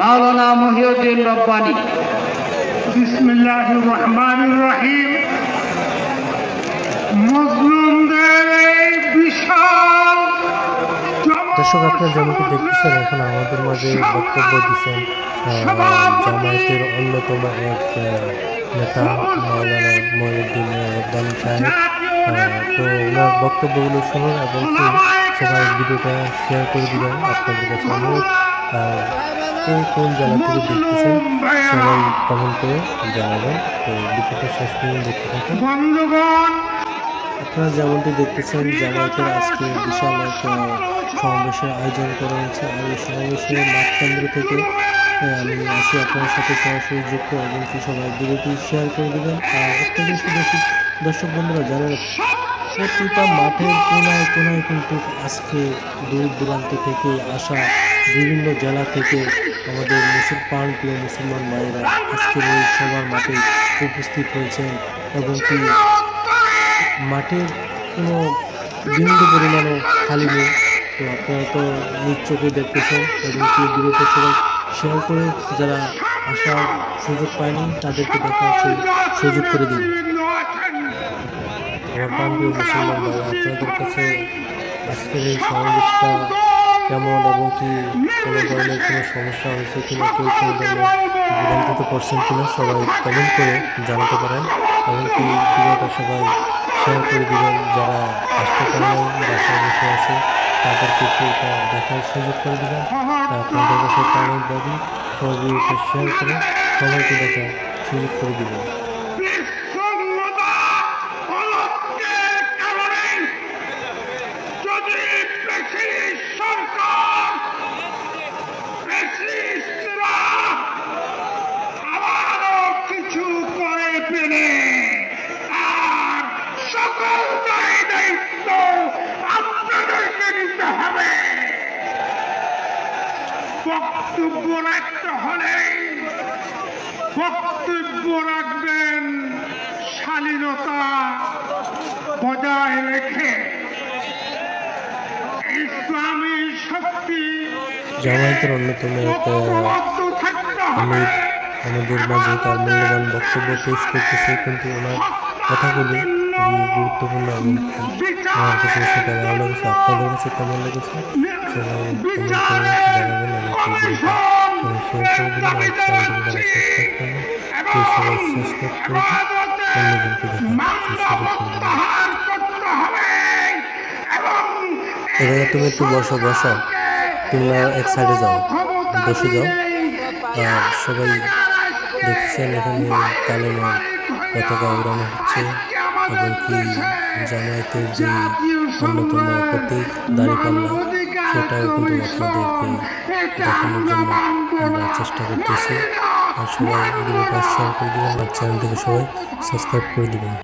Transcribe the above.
মাওলানা মহিউদ্দিন রব্বানী। বিসমিল্লাহ রহমান রহিম। মুসলিমদের এই বিশাল দর্শক আপনারা যেমনটি দেখতেছেন এখন আমাদের মাঝে বক্তব্য দিচ্ছেন জামায়াতের অন্যতম এক নেতা মাওলানা মহিউদ্দিন রব্বানি সাহেব। তো ওনার বক্তব্যগুলো শুনুন এবং সবাই ভিডিওটা শেয়ার করে দিবেন। আপনাদের কাছে অনুরোধ আর কে কোন জায়গা থেকে দেখতেছেন সবাই কমেন্ট করে জানাবেন। তো ভিডিওটা শেষ পর্যন্ত দেখতে থাকুন। বন্ধুগণ আপনারা যেমনটি দেখতেছেন জামায়াতের আজকে বিশাল এক আহ, সমাবেশের আয়োজন করা হয়েছে আর এই সমাবেশের মাঠকেন্দ্র থেকে আমি আছি আপনার সাথে সরাসরি যুক্ত এবং কি সবাই ভিডিওটি শেয়ার করে দেবেন। আর একটা জিনিস দর্শক দর্শক বন্ধুরা জানেন প্রতিটা মাঠের কোনায় কোনায় কিন্তু আজকে দূর দূরান্ত থেকে আসা বিভিন্ন জেলা থেকে আমাদের মুসলিম প্রাণপ্রিয় মুসলমান মায়েরা আজকের এই সবার মাঠে উপস্থিত হয়েছেন এবং কি মাঠের কোনো বিন্দু পরিমাণও খালি নেই। তো আপনারা তো নিজ চোখে দেখতেছেন এবং কি ভিডিওটা সবাই শেয়ার করে যারা আসার সুযোগ পায়নি তাদেরকে দেখার সেই সুযোগ করে দিন। আমার প্রাণপ্রিয় মুসলমান ভাই আপনাদের কাছে আজকের এই সমাবেশটা কেমন এবং কি কোনো ধরনের কোনো সমস্যা হয়েছে কিনা কেউ কোনো ধরনের বিভ্রান্তিতে পড়ছেন কিনা সবাই কমেন্ট করে জানাতে পারেন। এবং কি ভিডিওটা সবাই শেয়ার করে দিবেন, যারা আসতে পারেন বাসায় বসে আছে, তাদেরকে এটা দেখার সুযোগ করে দেবেন। আপনাদের কাছে তাদের দাবি, সবাই ভিডিওটা শেয়ার করে সবাইকে দেখার সুযোগ করে দিবেন। সকল দায় দায়িত্ব আপনাদেরকে নিতে হবে। বক্তব্য রাখতে হলেই বক্তব্য রাখবেন শালীনতা বজায় রেখে। ইসলামী শক্তি জামায়াতের অন্যতম আমাদের মাঝে তার মূল্যবান বক্তব্য পেশ করতেছে কিন্তু ওনার কথাগুলি গুরুত্বপূর্ণ আমার ভালো তুমি একটু বসো বসো। তোমরা এক সাইডে যাও, বসে যাও। আর সবাই দেখছেন, এখানে কালেমা পতাকা উড়ানো হচ্ছে। এবং কি জামায়াতের যে অন্যতম প্রতীক দাঁড়িপাল্লা সেটাও কিন্তু আপনাদেরকে দেখানোর জন্য আমরা চেষ্টা করতেছি। আর সবাই ভিডিওটা শেয়ার করে দেবেন আর চ্যানেলটিকে সবাই সাবস্ক্রাইব করে দেবেন।